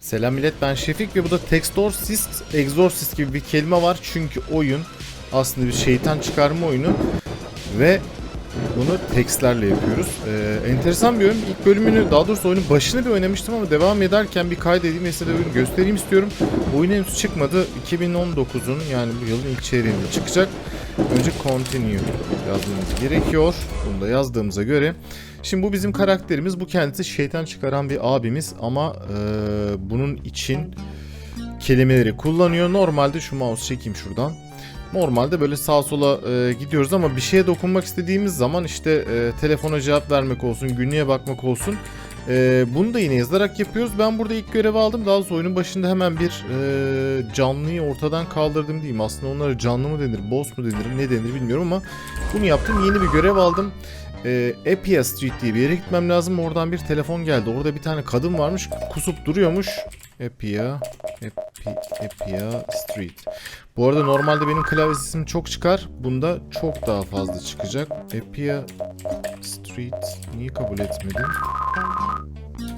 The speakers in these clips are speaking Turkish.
Selam millet ben Şefik ve bu da Textorcist, Exorcist gibi bir kelime var. Çünkü oyun aslında bir şeytan çıkarma oyunu ve bunu tekstlerle yapıyoruz. Ee, enteresan bir oyun. İlk bölümünü daha doğrusu oyunun başını bir oynamıştım ama devam ederken bir kaydedeyim ve size de oyunu göstereyim istiyorum. Oyun henüz çıkmadı. 2019'un yani bu yılın ilk çeyreğinde çıkacak. Önce continue yazmamız gerekiyor. Bunu da yazdığımıza göre Şimdi bu bizim karakterimiz. Bu kendisi şeytan çıkaran bir abimiz ama e, bunun için kelimeleri kullanıyor. Normalde şu mouse çekeyim şuradan. Normalde böyle sağa sola e, gidiyoruz ama bir şeye dokunmak istediğimiz zaman işte e, telefona cevap vermek olsun, günlüğe bakmak olsun. E, bunu da yine yazarak yapıyoruz. Ben burada ilk görevi aldım. Daha sonra oyunun başında hemen bir e, canlıyı ortadan kaldırdım diyeyim. Aslında onlara canlı mı denir, boss mu denir, ne denir bilmiyorum ama bunu yaptım. Yeni bir görev aldım. E, Epia Street diye bir yere gitmem lazım. Oradan bir telefon geldi. Orada bir tane kadın varmış. Kusup duruyormuş. Epi, Epia Street. Bu arada normalde benim klavye sesim çok çıkar. Bunda çok daha fazla çıkacak. Epia Street. Niye kabul etmedim?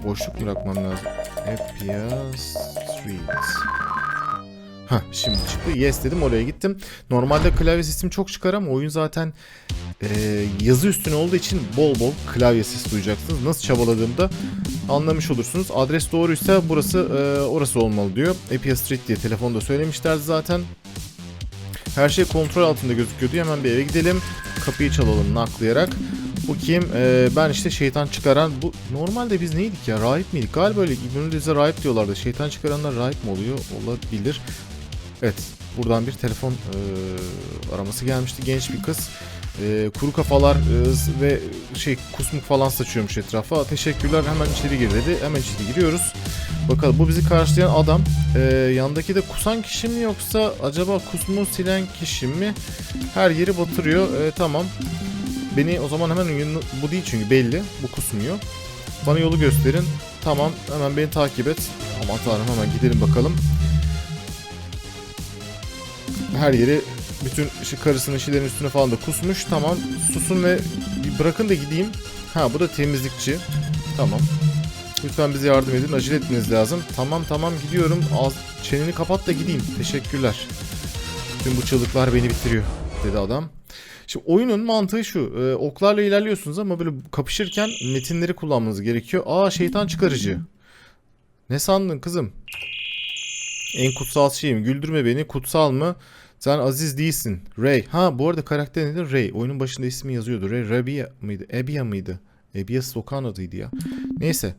Boşluk bırakmam lazım? Epia Street. Hah şimdi çıktı. Yes dedim oraya gittim. Normalde klavye sesim çok çıkar ama oyun zaten e, yazı üstüne olduğu için bol bol klavye sesi duyacaksınız. Nasıl çabaladığımda anlamış olursunuz. Adres doğruysa burası e, orası olmalı diyor. Epia Street diye telefonda söylemişlerdi zaten. Her şey kontrol altında gözüküyordu. Hemen bir eve gidelim. Kapıyı çalalım naklayarak. Bu kim? Ee, ben işte şeytan çıkaran bu normalde biz neydik ya? Rahip miydik? Galiba öyle İbn-i rahip diyorlardı. Şeytan çıkaranlar rahip mi oluyor? Olabilir. Evet. Buradan bir telefon e, araması gelmişti. Genç bir kız. E, kuru kafalar e, ve şey kusmuk falan saçıyormuş etrafa. Teşekkürler. Hemen içeri gir dedi. Hemen içeri giriyoruz. Bakalım bu bizi karşılayan adam. E, yandaki de kusan kişi mi yoksa acaba kusmuğu silen kişi mi? Her yeri batırıyor. E, tamam. Beni o zaman hemen bu değil çünkü belli. Bu kusmuyor. Bana yolu gösterin. Tamam. Hemen beni takip et. Aman tanrım hemen gidelim bakalım. Her yeri bütün işte karısının şeylerin üstüne falan da kusmuş. Tamam. Susun ve bırakın da gideyim. Ha bu da temizlikçi. Tamam. Lütfen bize yardım edin. Acele etmeniz lazım. Tamam tamam gidiyorum. Az çeneni kapat da gideyim. Teşekkürler. Tüm bu çığlıklar beni bitiriyor dedi adam. Şimdi oyunun mantığı şu. e, oklarla ilerliyorsunuz ama böyle kapışırken metinleri kullanmanız gerekiyor. Aa şeytan çıkarıcı. Ne sandın kızım? En kutsal şeyim. Güldürme beni. Kutsal mı? Sen aziz değilsin. Ray. Ha bu arada karakter nedir? Ray. Oyunun başında ismi yazıyordu. Ray Rabia mıydı? Ebia mıydı? Ebia Stokan adıydı ya. Neyse.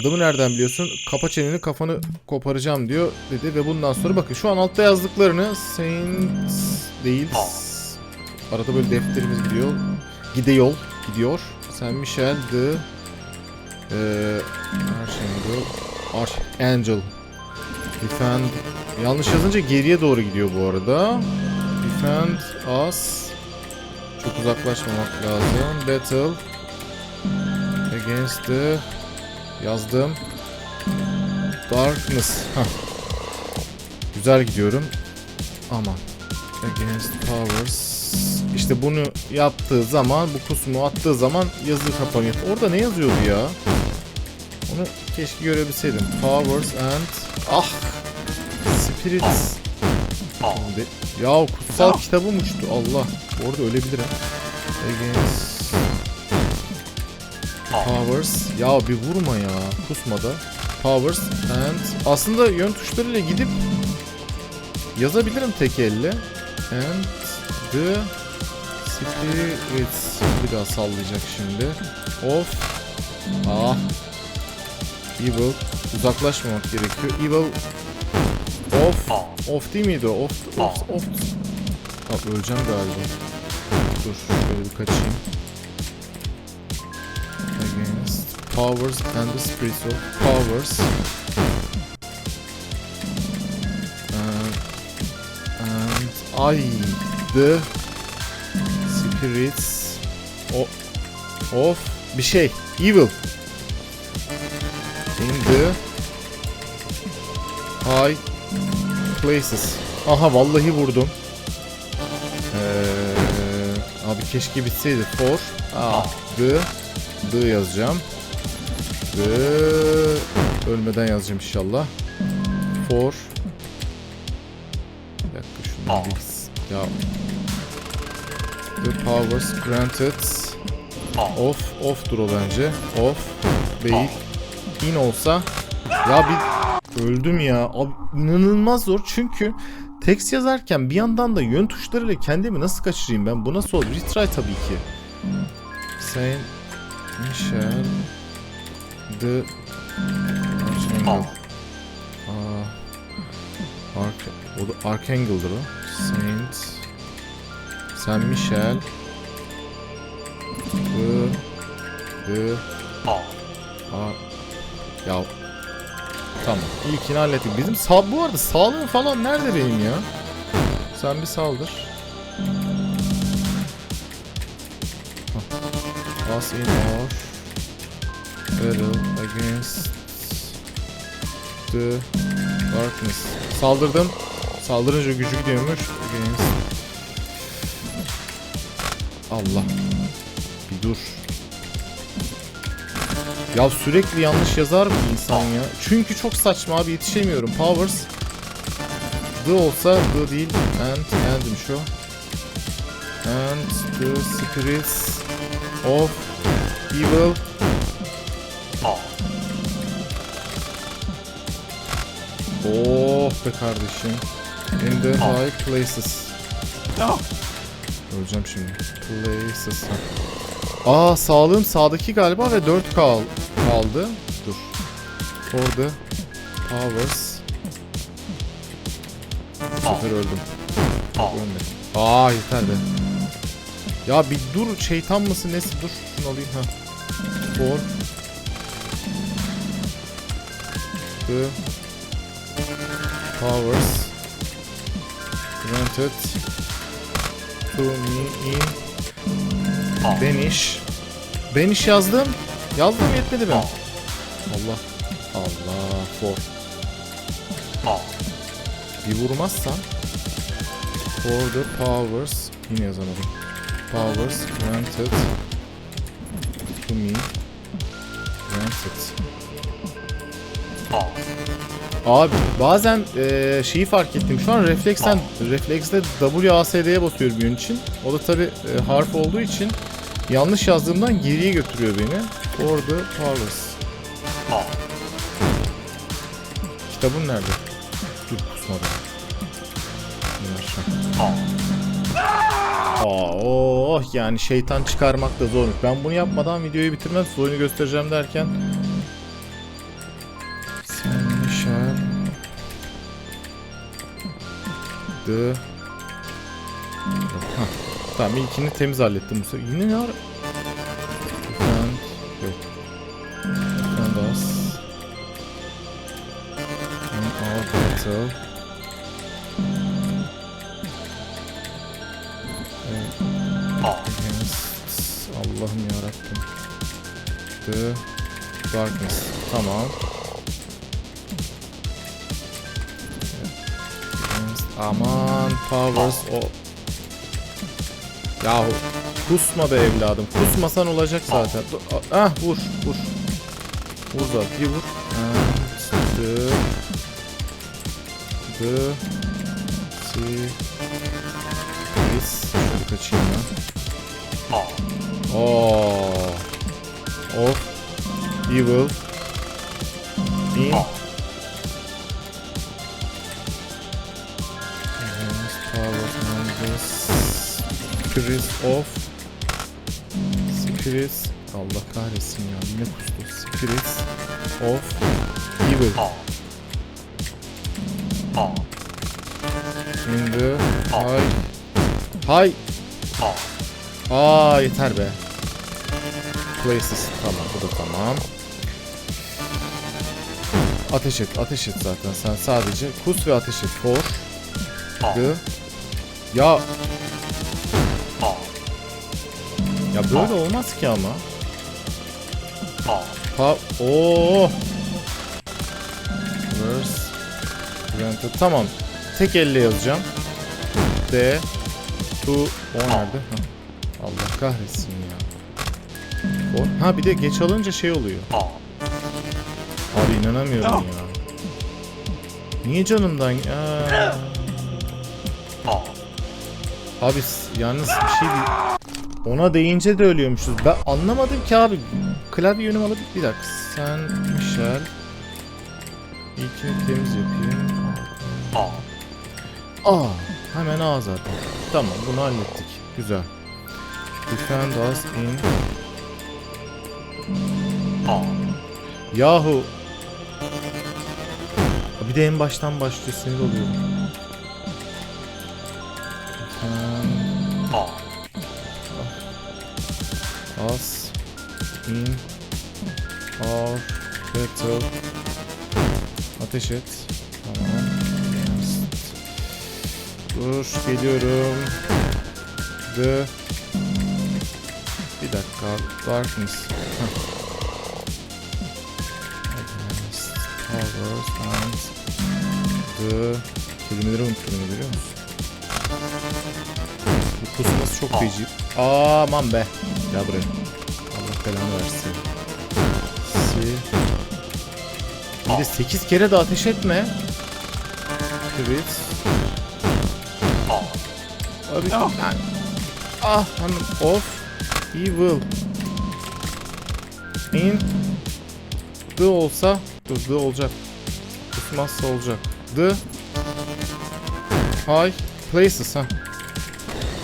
Adamı nereden biliyorsun? Kapa çeneni kafanı koparacağım diyor dedi ve bundan sonra bakın şu an altta yazdıklarını Saint değil. Arada böyle defterimiz gidiyor. Gide yol gidiyor. Saint Michel de eee Archangel Archangel Defend Yanlış yazınca geriye doğru gidiyor bu arada. Defend us Çok uzaklaşmamak lazım. Battle Against the Yazdım. Darkness. Hah. Güzel gidiyorum. Aman. Against powers. İşte bunu yaptığı zaman, bu kusmu attığı zaman yazı kapanıyor. Orada ne yazıyordu ya? Onu keşke görebilseydim. Powers and... Ah! Spirits. Şimdi- Ya kutsal kitabım uçtu. Allah. Orada ölebilir ha. Against... Powers. Ya bir vurma ya. Kusmada. Powers and... Aslında yön tuşlarıyla gidip yazabilirim tek elle. And the spirits. Bir daha sallayacak şimdi. Of. Ah. Evil. Uzaklaşmamak gerekiyor. Evil. Of. Of değil miydi o? Of. Of. Of. Abi öleceğim galiba. Dur. Şöyle bir kaçayım. Against powers and the spirits of powers. And, and I the spirits o, of bir şey evil in the high places. Aha vallahi vurdum. Ee, abi keşke bitseydi. For ah, the the yazacağım. The Ölmeden yazacağım inşallah. For. Bir dakika şunu Aa. bir... Ya. The powers granted. Off. Off'dur o bence. Off. Değil. In olsa. Ya bir öldüm ya. Abi inanılmaz zor çünkü text yazarken bir yandan da yön tuşlarıyla kendimi nasıl kaçırayım ben? Bu nasıl olur? Retry tabii ki. Saint Michel the Archangel. Ark o da Archangel'dır o. Saint Saint Michel the the Aa, ya tamam ilkini hallettik. Bizim sağ bu arada sağlığım falan nerede benim ya? Sen bir saldır. Us in our battle against the darkness. Saldırdım. Saldırınca gücü gidiyormuş. Against. Allah. Bir dur. Ya sürekli yanlış yazar mı insan ya? Çünkü çok saçma abi yetişemiyorum. Powers The olsa The değil and and'miş o. And the spirits of evil Oh be kardeşim. In the high places. Öleceğim şimdi. Places. Aa sağlığım sağdaki galiba ve 4 kal kaldı. Dur. The powers. Bu sefer öldüm. Ölmedim. Aa yeter be. Ya bir dur şeytan mısın nesi dur şunu alayım ha. For the powers granted to me in Banish. Banish yazdım. Yazdım yetmedi mi? Allah. Allah. For. Bir vurmazsam For the powers Yine yazamadım. Powers granted to me Granted. Abi bazen eee, şeyi fark ettim. Şu an refleksten reflekste WASD'ye basıyorum yön için. O da tabi harf olduğu için yanlış yazdığımdan geriye götürüyor beni. The powers. Kitabın nerede? Dur kusmadım. Aa, oh yani şeytan çıkarmak da zormuş. Ben bunu yapmadan videoyu bitirmez. Oyunu göstereceğim derken Saint Michel The Tamam ilkini temiz hallettim bu sefer. Yine ne? Defend Yok. Defend us In our battle Against Allah'ım yarabbim. The Darkness. Tamam. Aman Powers o Yahu Kusma be evladım Kusmasan olacak zaten Ah vur vur Vur da bir vur The The See This Şöyle kaçayım ya Oh. Of. Evil. In. Spirits of. Spirits. Allah kahretsin ya. Yine kustu. Spirits of evil. The high. High. Aa yeter be. Places. Tamam bu da tamam. Ateş et, ateş et zaten. Sen sadece kus ve ateş et. For. The. Ya. Ya böyle olmaz ki ama. Ha. Granted. Tamam. Tek elle yazacağım. D. To. O nerede? Ha. Allah kahretsin ya. O, ha bir de geç alınca şey oluyor. Abi inanamıyorum ya. Niye canımdan? Aa. Abi yalnız bir şey değil. Ona değince de ölüyormuşuz. Ben anlamadım ki abi. Klavye yönüm alıp bir dakika. Sen Michel. İlkini temiz yapayım. Aa, hemen A zaten. Tamam bunu hallettik. Güzel. Defend us in... Yahu. Bir de en baştan başlıyor sinir oluyorum. Defend us in our battle. Ateş et. Tamam. Dur geliyorum. The bir dakika. Darkness. Powers and the kelimeleri unuttum görüyor musun? Bu pusması çok feci. Aman be. Gel buraya. Allah belanı versin. Si. Bir de 8 kere de ateş etme. Evet. Abi yani. Ah hanım of. Evil. In. The olsa. Dur the olacak. Kusmazsa olacak. The. High. Places ha.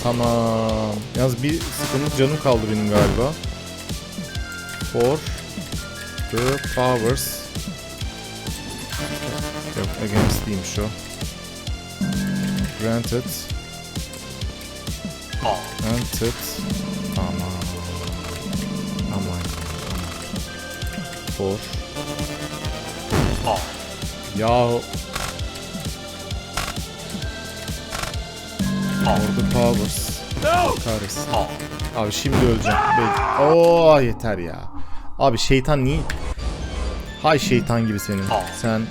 Tamam. Yalnız bir sıkıntı canım kaldı benim galiba. For. The powers. Yok against değilmiş o. Granted. Granted. Aman. Aman. For. Yahu. Orada powers. Kahretsin. Abi şimdi öleceğim. Oo yeter ya. Abi şeytan niye? Hay şeytan gibi senin. Sen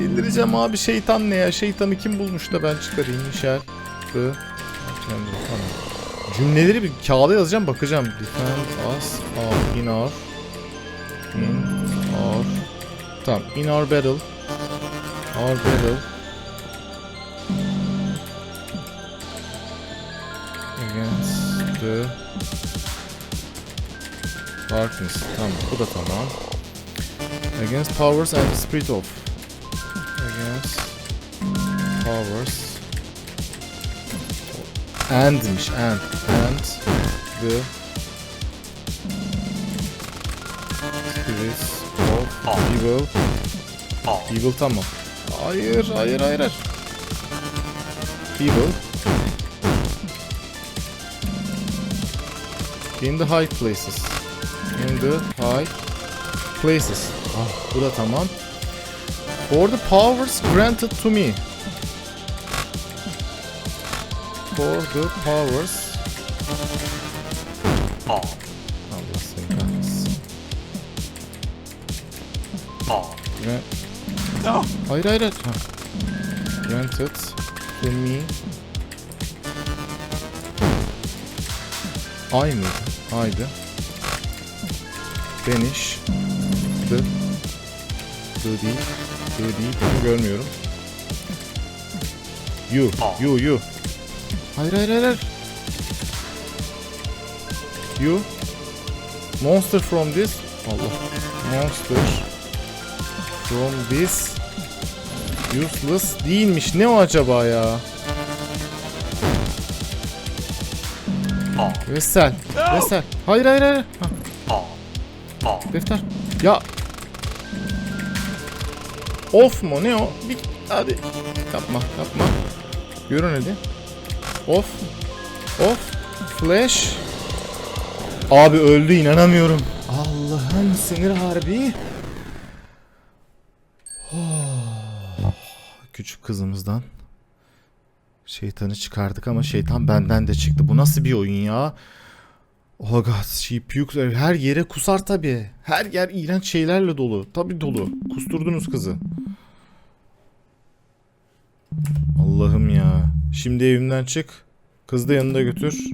delireceğim abi şeytan ne ya? Şeytanı kim bulmuş da ben çıkarayım Michel. Tamam. Cümleleri bir kağıda yazacağım bakacağım. Defend us in our in our Tamam in our battle our battle against the darkness. Tamam bu da tamam. Against powers and the spirit of. Against powers and'miş and and the spirits of evil evil tamam hayır hayır hayır hayır. Evil in the high places. İn the high places. Ah bu da tamam. For the powers granted to me. For the powers. Allah seni kahretsin. Ve... Hayır hayır hayır. Ha. Granted to me. Ay mıydı? Haydi. Banish. The. The değil. The değil. Bunu görmüyorum. You. You. You. Hayır hayır. hayır. You. Monster from this. Allah. Monster this useless değilmiş. Ne o acaba ya? Vesel. Vesel. Hayır hayır hayır. Ha. Defter. Ya. Off mu? Ne o? Bir, hadi. Yapma yapma. Görün hadi. Off. Off. Flash. Abi öldü inanamıyorum. Allah'ın sinir harbi. Küçük kızımızdan şeytanı çıkardık ama şeytan benden de çıktı. Bu nasıl bir oyun ya? Oh god, she pukes. Her yere kusar tabi. Her yer iğrenç şeylerle dolu. Tabi dolu. Kusturdunuz kızı. Allah'ım ya. Şimdi evimden çık. Kız da yanında götür.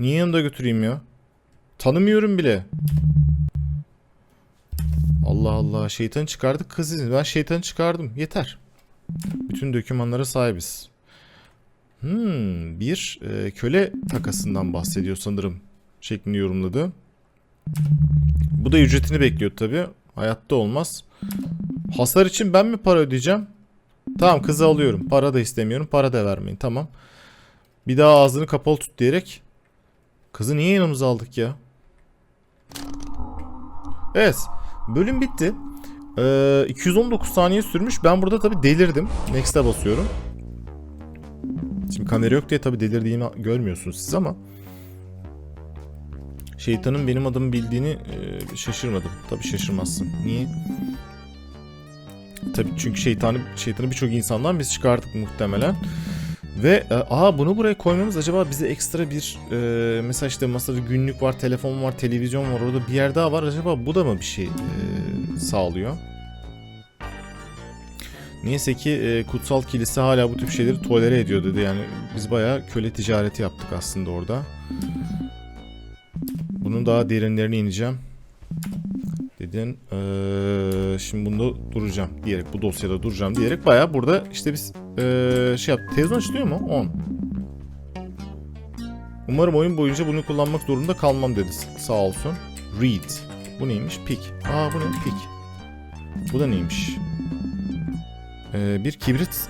Niye yanında götüreyim ya? Tanımıyorum bile. Allah Allah şeytanı çıkardık kız izin. Ben şeytanı çıkardım. Yeter. Bütün dokümanlara sahibiz. Hmm, bir e, köle takasından bahsediyor sanırım. Şeklini yorumladı. Bu da ücretini bekliyor tabi. Hayatta olmaz. Hasar için ben mi para ödeyeceğim? Tamam kızı alıyorum. Para da istemiyorum. Para da vermeyin. Tamam. Bir daha ağzını kapalı tut diyerek. Kızı niye yanımıza aldık ya? Evet. Bölüm bitti. Ee, 219 saniye sürmüş. Ben burada tabi delirdim. Next'e basıyorum. Şimdi kamera yok diye tabi delirdiğimi görmüyorsunuz siz ama. Şeytanın benim adımı bildiğini e, şaşırmadım. Tabi şaşırmazsın. Niye? Tabi çünkü şeytanı şeytanı birçok insandan biz çıkardık muhtemelen. Ve e, aa bunu buraya koymamız acaba bize ekstra bir e, mesela işte masada günlük var, telefon var, televizyon var, orada bir yer daha var. Acaba bu da mı bir şey e, sağlıyor? Neyse ki e, kutsal kilise hala bu tip şeyleri tolere ediyor dedi. Yani biz bayağı köle ticareti yaptık aslında orada. Bunun daha derinlerine ineceğim. Dedin eee, şimdi bunda duracağım diyerek bu dosyada duracağım diyerek bayağı burada işte biz eee, şey yaptık. Televizyon açılıyor mu? 10. Umarım oyun boyunca bunu kullanmak zorunda kalmam dedi. Sağ olsun. Read. Bu neymiş? Pick. Aa bu ne? Pick. Bu da neymiş? Eee, bir kibrit.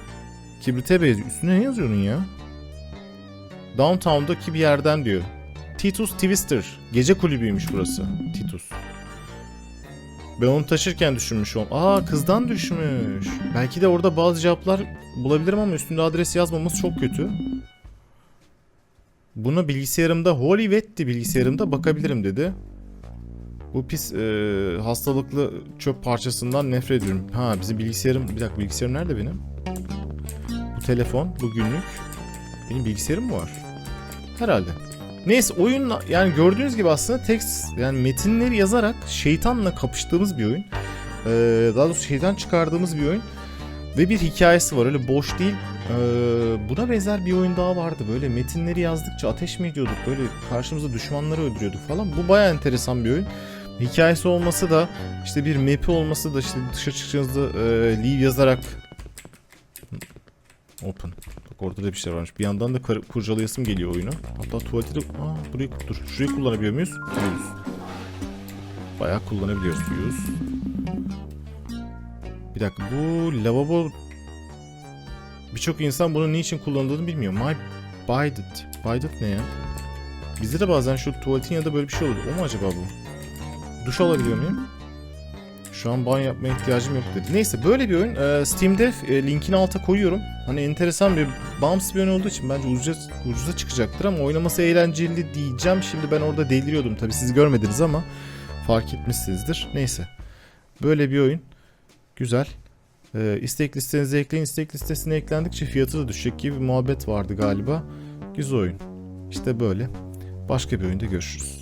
Kibrite benziyor. Üstüne ne yazıyor onun ya? Downtown'daki bir yerden diyor. Titus Twister. Gece kulübüymüş burası. Titus. Ben onu taşırken düşünmüş oldum. Aa kızdan düşmüş. Belki de orada bazı cevaplar bulabilirim ama üstünde adres yazmaması çok kötü. Buna bilgisayarımda Holy Wet'ti bilgisayarımda bakabilirim dedi. Bu pis e, hastalıklı çöp parçasından nefret ediyorum. Ha bizim bilgisayarım... Bir dakika bilgisayarım nerede benim? Bu telefon, bu günlük. Benim bilgisayarım mı var? Herhalde. Neyse oyun yani gördüğünüz gibi aslında tekst yani metinleri yazarak şeytanla kapıştığımız bir oyun. Ee, daha doğrusu şeytan çıkardığımız bir oyun. Ve bir hikayesi var öyle boş değil. Ee, buna benzer bir oyun daha vardı. Böyle metinleri yazdıkça ateş mi ediyorduk? Böyle karşımıza düşmanları öldürüyorduk falan. Bu baya enteresan bir oyun. Hikayesi olması da işte bir map'i olması da işte dışarı çıktığınızda e, leave yazarak Open. Bak orada da bir şey varmış. Bir yandan da kurcalayasım geliyor oyunu. Hatta tuvaleti de... Aa burayı dur. Şurayı kullanabiliyor muyuz? Use. Bayağı kullanabiliyoruz. Use. Bir dakika bu lavabo... Birçok insan bunun niçin kullanıldığını bilmiyor. My Bided. Bided ne ya? Bizde de bazen şu tuvaletin ya da böyle bir şey oluyor. O mu acaba bu? Duş alabiliyor muyum? Şu an banyo yapmaya ihtiyacım yok dedi. Neyse böyle bir oyun. Ee, Steam'de e, linkini alta koyuyorum. Hani enteresan bir bağımsız bir oyun olduğu için bence ucuza, ucuza çıkacaktır ama oynaması eğlenceli diyeceğim. Şimdi ben orada deliriyordum. Tabii siz görmediniz ama fark etmişsinizdir. Neyse. Böyle bir oyun. Güzel. Ee, istek listenize ekleyin. İstek listesine eklendikçe fiyatı da düşecek gibi bir muhabbet vardı galiba. Güzel oyun. İşte böyle. Başka bir oyunda görüşürüz.